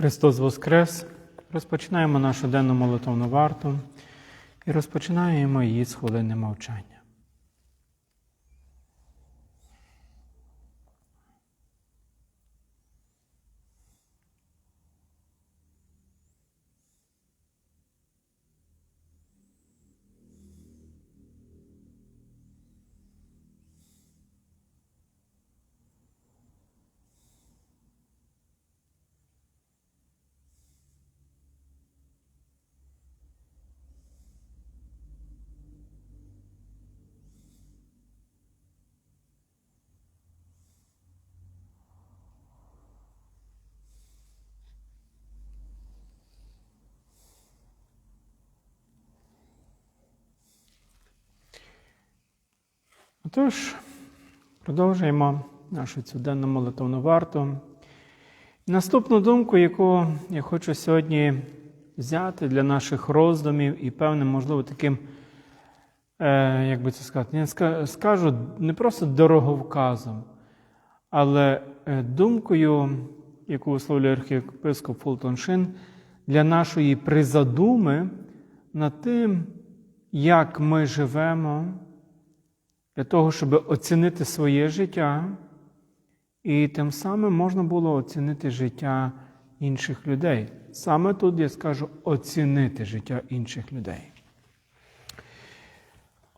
Христос Воскрес! Розпочинаємо нашу денну молитовну варту і розпочинаємо її з хвилини мовчання. Отож, продовжуємо нашу цюденну молитовну варту. Наступну думку, яку я хочу сьогодні взяти для наших роздумів і певним, можливо, таким, е, як би це сказати, я скажу не просто дороговказом, але е, думкою, яку висловлює архієпископ Фултон Шин, для нашої призадуми над тим, як ми живемо для того, щоб оцінити своє життя, і тим самим можна було оцінити життя інших людей. Саме тут я скажу оцінити життя інших людей.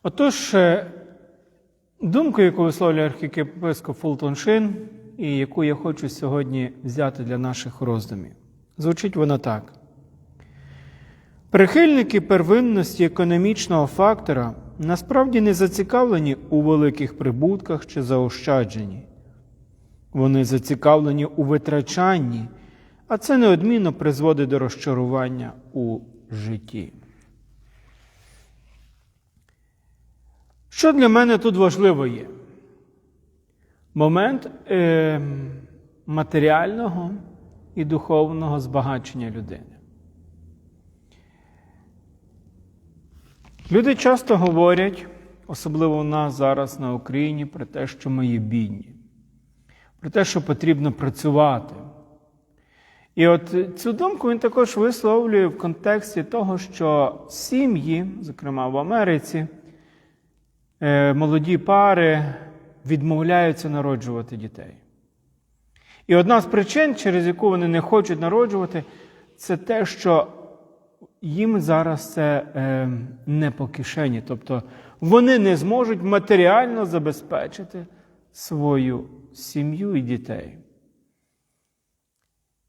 Отож, е, думку, яку висловлює архієпископ Фултон Шин, і яку я хочу сьогодні взяти для наших роздумів, звучить вона так. Прихильники первинності економічного фактора насправді не зацікавлені у великих прибутках чи заощадженні. Вони зацікавлені у витрачанні, а це неодмінно призводить до розчарування у житті. Що для мене тут важливо є? Момент е, матеріального і духовного збагачення людини. Люди часто говорять, особливо у нас зараз на Україні, про те, що ми є бідні, про те, що потрібно працювати. І от цю думку він також висловлює в контексті того, що сім'ї, зокрема в Америці, е, молоді пари відмовляються народжувати дітей. І одна з причин, через яку вони не хочуть народжувати, це те, що їм зараз це е, не по кишені. Тобто вони не зможуть матеріально забезпечити свою сім'ю і дітей.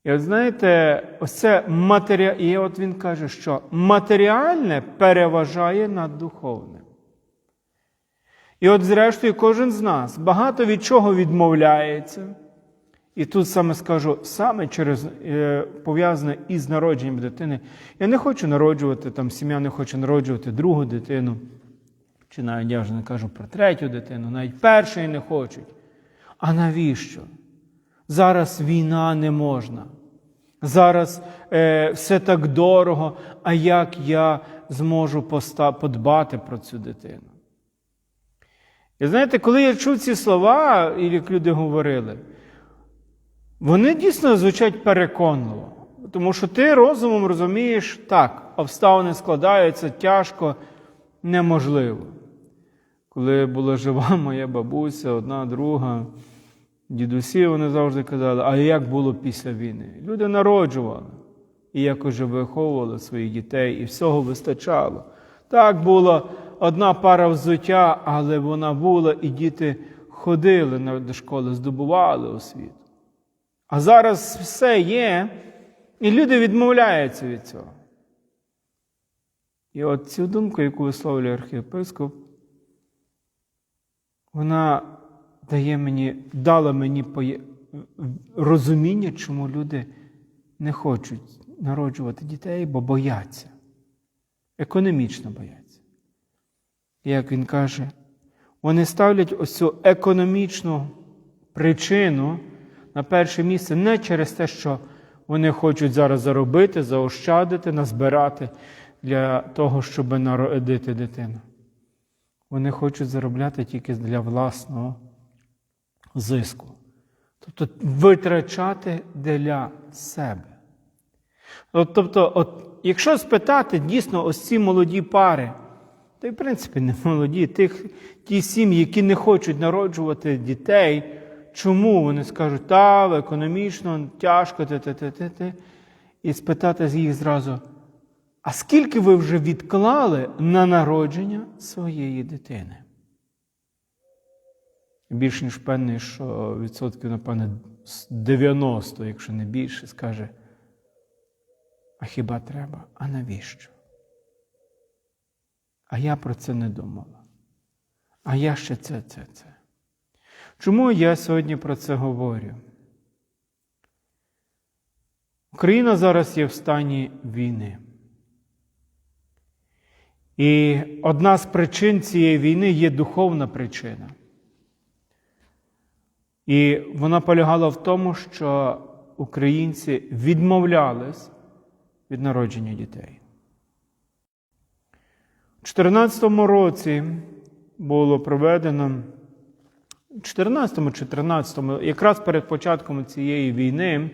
І от знаєте, ось це матеріа... І от він каже, що матеріальне переважає над духовним. І от, зрештою, кожен з нас багато від чого відмовляється. І тут саме скажу, саме через е, пов'язане із народженням дитини. Я не хочу народжувати, там сім'я не хоче народжувати другу дитину, чи навіть я вже не кажу про третю дитину, навіть першої не хочуть. А навіщо? Зараз війна не можна. Зараз е, все так дорого, а як я зможу поста- подбати про цю дитину? І знаєте, коли я чув ці слова, як люди говорили, вони дійсно звучать переконливо. Тому що ти розумом розумієш, так, обставини складаються тяжко, неможливо. Коли була жива моя бабуся, одна, друга, дідусі, вони завжди казали, а як було після війни? Люди народжували і якось же виховували своїх дітей, і всього вистачало. Так була одна пара взуття, але вона була, і діти ходили до школи, здобували освіту. А зараз все є, і люди відмовляються від цього. І от цю думку, яку висловлює архієпископ, вона дає мені, дала мені розуміння, чому люди не хочуть народжувати дітей, бо бояться. Економічно бояться. Як він каже, вони ставлять ось цю економічну причину на перше місце не через те, що вони хочуть зараз заробити, заощадити, назбирати для того, щоб народити дитину. Вони хочуть заробляти тільки для власного зиску. Тобто витрачати для себе. Тобто, от, якщо спитати дійсно ось ці молоді пари, та й в принципі не молоді, тих, ті сім'ї, які не хочуть народжувати дітей, чому вони скажуть, та економічно тяжко, те, те, те, те, те. і спитати з їх зразу, а скільки ви вже відклали на народження своєї дитини? Більш ніж певний, що відсотків, напевне, 90, якщо не більше, скаже, а хіба треба? А навіщо? А я про це не думала. А я ще це, це, це. Чому я сьогодні про це говорю? Україна зараз є в стані війни. І одна з причин цієї війни є духовна причина. І вона полягала в тому, що українці відмовлялись від народження дітей. У 2014 році було проведено, у 2014 чи 2013, якраз перед початком цієї війни,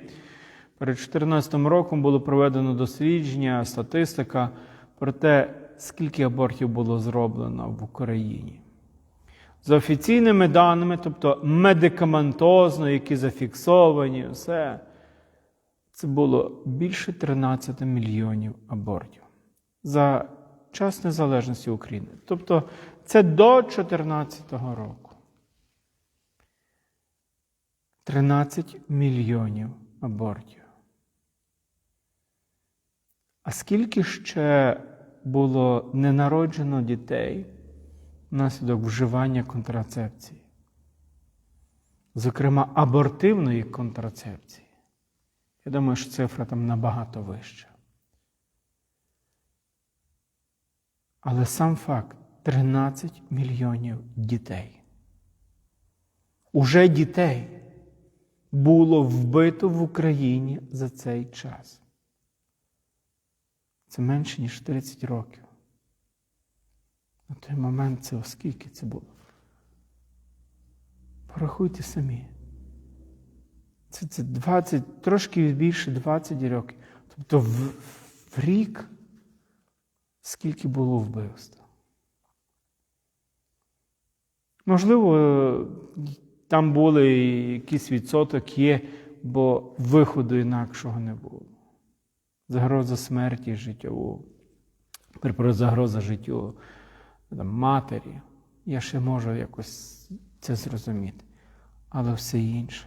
перед 2014 роком було проведено дослідження, статистика про те, скільки абортів було зроблено в Україні. За офіційними даними, тобто медикаментозно, які зафіксовані, все, це було більше 13 мільйонів абортів за час незалежності України. Тобто це до 2014 року. 13 мільйонів абортів. А скільки ще було ненароджено дітей внаслідок вживання контрацепції? Зокрема, абортивної контрацепції. Я думаю, що цифра там набагато вища. Але сам факт 13 мільйонів дітей. Уже дітей було вбито в Україні за цей час. Це менше, ніж 30 років. На той момент це оскільки це було. Порахуйте самі. Це це 20, трошки більше 20 років. Тобто в, в рік скільки було вбивств. Можливо, там були якийсь відсоток є, бо виходу інакшого не було. Загроза смерті життєву, загроза життю там, матері. Я ще можу якось це зрозуміти. Але все інше.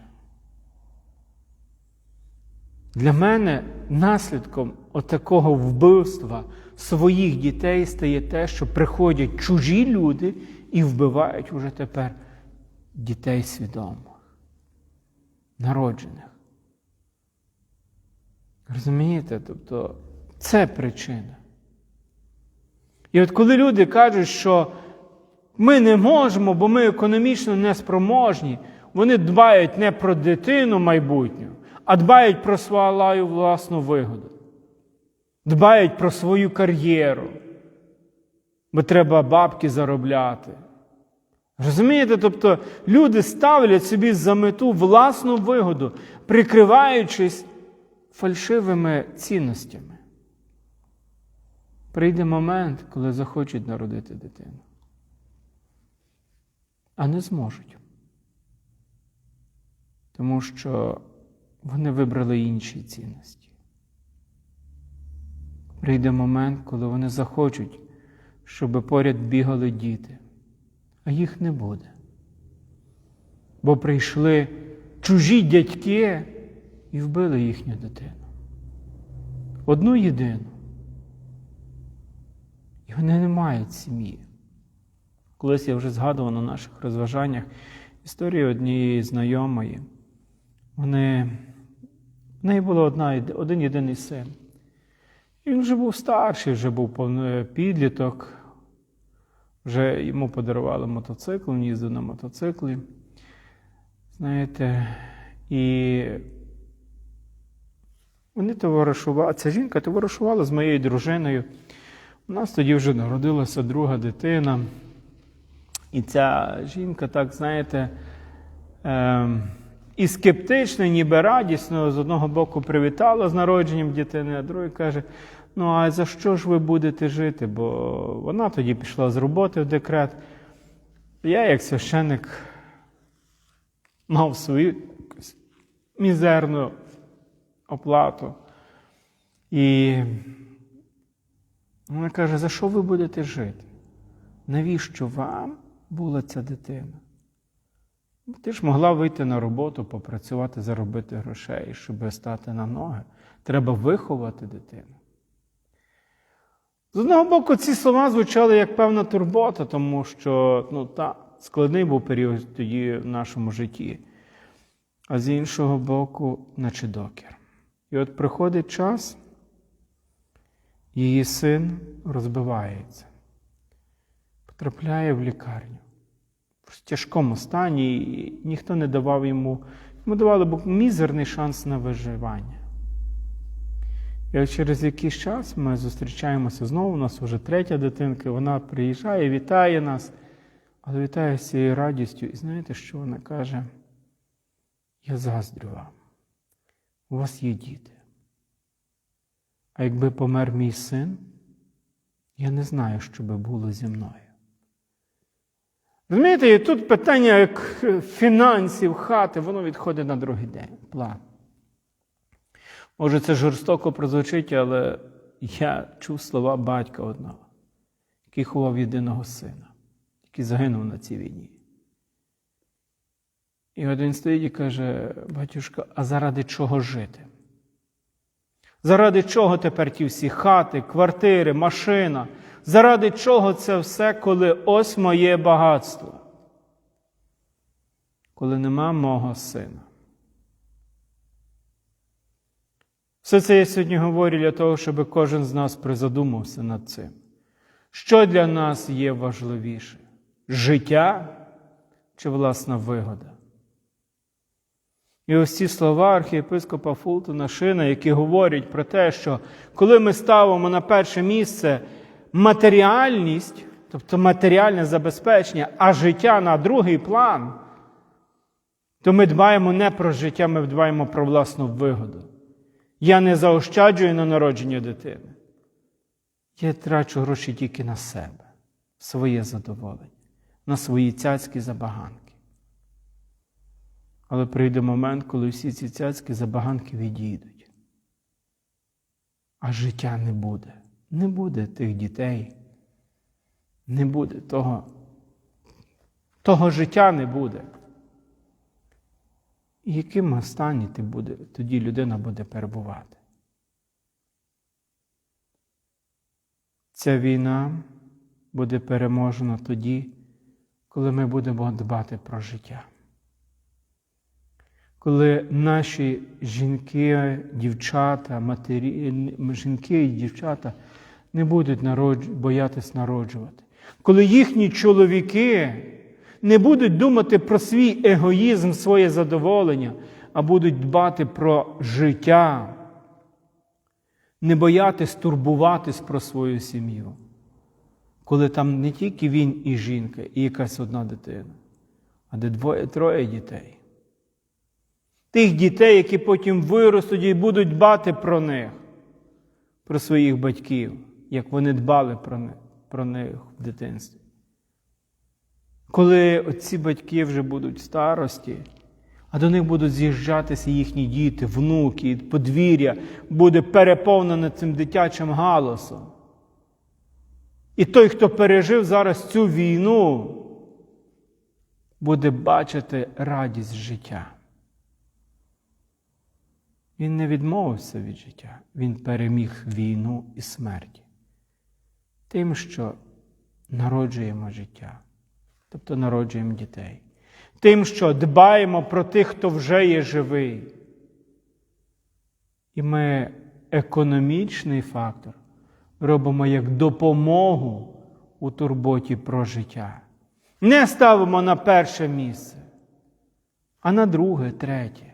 Для мене наслідком отакого вбивства своїх дітей стає те, що приходять чужі люди і вбивають уже тепер дітей свідомих, народжених. Розумієте? Тобто це причина. І от коли люди кажуть, що ми не можемо, бо ми економічно неспроможні, вони дбають не про дитину майбутню, а дбають про свою власну вигоду. Дбають про свою кар'єру, бо треба бабки заробляти. Розумієте? Тобто люди ставлять собі за мету власну вигоду, прикриваючись фальшивими цінностями. Прийде момент, коли захочуть народити дитину, а не зможуть. Тому що вони вибрали інші цінності. Прийде момент, коли вони захочуть, щоб поряд бігали діти, а їх не буде. Бо прийшли чужі дядьки і вбили їхню дитину. Одну єдину. І вони не мають сім'ї. Колись я вже згадував на наших розважаннях історію однієї знайомої. Вони, В неї було одна, один єдиний син. І він вже був старший, вже був підліток, вже йому подарували мотоцикл, він їздив на мотоциклі. Знаєте, і вони товаришували, ця жінка товаришувала з моєю дружиною. У нас тоді вже народилася друга дитина. І ця жінка, так, знаєте, е, і скептично, ніби радісно, з одного боку привітала з народженням дитини, а другий каже: ну а за що ж ви будете жити? Бо вона тоді пішла з роботи в декрет. Я, як священник, мав свою мізерну оплату. І вона каже, за що ви будете жити? Навіщо вам була ця дитина? Ти ж могла вийти на роботу, попрацювати, заробити грошей, щоб стати на ноги. Треба виховати дитину. З одного боку, ці слова звучали як певна турбота, тому що ну, та, складний був період тоді в нашому житті. А з іншого боку, наче докір. І от приходить час, її син розбивається, потрапляє в лікарню в тяжкому стані, і ніхто не давав йому, йому давали б мізерний шанс на виживання. І через якийсь час ми зустрічаємося знову, у нас вже третя дитинка, вона приїжджає, вітає нас, але вітає з цією радістю. І знаєте, що вона каже? Я заздрю вам. У вас є діти. А якби помер мій син, я не знаю, що би було зі мною. Розумієте, і тут питання як фінансів, хати, воно відходить на другий день. План. Може, це жорстоко прозвучить, але я чув слова батька одного, який ховав єдиного сина, який загинув на цій війні. І от він стоїть і каже, батюшка, а заради чого жити? Заради чого тепер ті всі хати, квартири, машина? Заради чого це все, коли ось моє багатство? Коли нема мого сина. Все це я сьогодні говорю для того, щоб кожен з нас призадумався над цим. Що для нас є важливіше? Життя чи власна вигода? І ось ці слова архієпископа Фултона Шина, які говорять про те, що коли ми ставимо на перше місце матеріальність, тобто матеріальне забезпечення, а життя на другий план, то ми дбаємо не про життя, ми дбаємо про власну вигоду. Я не заощаджую на народження дитини. Я трачу гроші тільки на себе, своє задоволення, на свої цяцькі забаганки. Але прийде момент, коли всі ці цяцькі забаганки відійдуть. А життя не буде. Не буде тих дітей. Не буде того. Того життя не буде. Яким стані ти буде, тоді людина буде перебувати? Ця війна буде переможена тоді, коли ми будемо дбати про життя. Коли наші жінки, дівчата, матері, жінки і дівчата не будуть народж... боятись народжувати, коли їхні чоловіки не будуть думати про свій егоїзм, своє задоволення, а будуть дбати про життя, не боятись турбуватись про свою сім'ю, коли там не тільки він і жінка, і якась одна дитина, а де двоє-троє дітей. Тих дітей, які потім виростуть і будуть дбати про них, про своїх батьків, як вони дбали про них, про них в дитинстві. Коли оці батьки вже будуть в старості, а до них будуть з'їжджатися їхні діти, внуки, подвір'я буде переповнене цим дитячим галасом. І той, хто пережив зараз цю війну, буде бачити радість життя. Він не відмовився від життя, він переміг війну і смерті. Тим, що народжуємо життя, тобто народжуємо дітей, тим, що дбаємо про тих, хто вже є живий. І ми економічний фактор робимо як допомогу у турботі про життя. Не ставимо на перше місце, а на друге, третє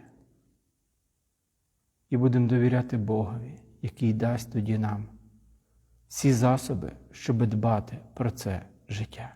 і будемо довіряти Богові, який дасть тоді нам всі засоби, щоб дбати про це життя.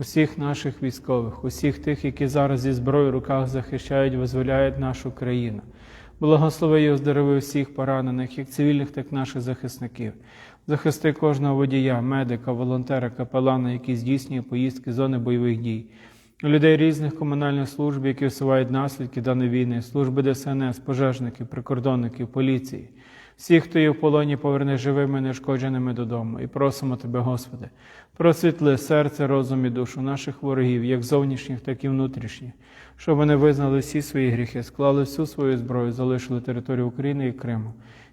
усіх наших військових, усіх тих, які зараз зі зброєю в руках захищають, визволяють нашу країну. Благослови і оздорови всіх поранених, як цивільних, так і наших захисників. Захисти кожного водія, медика, волонтера, капелана, які здійснює поїздки зони бойових дій, людей різних комунальних служб, які усувають наслідки даної війни, служби ДСНС, пожежників, прикордонників, поліції. Всіх, хто є в полоні, поверни живими, нешкодженими додому. І просимо Тебе, Господи, просвітли серце, розум і душу наших ворогів, як зовнішніх, так і внутрішніх, щоб вони визнали всі свої гріхи, склали всю свою зброю, залишили територію України і Криму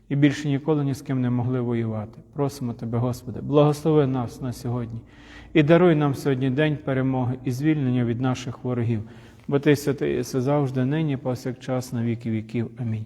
і більше ніколи ні з ким не могли воювати. Просимо Тебе, Господи, благослови нас на сьогодні і даруй нам сьогодні день перемоги і звільнення від наших ворогів, бо Ти святий завжди, нині, повсякчас, на віки віків. Амінь.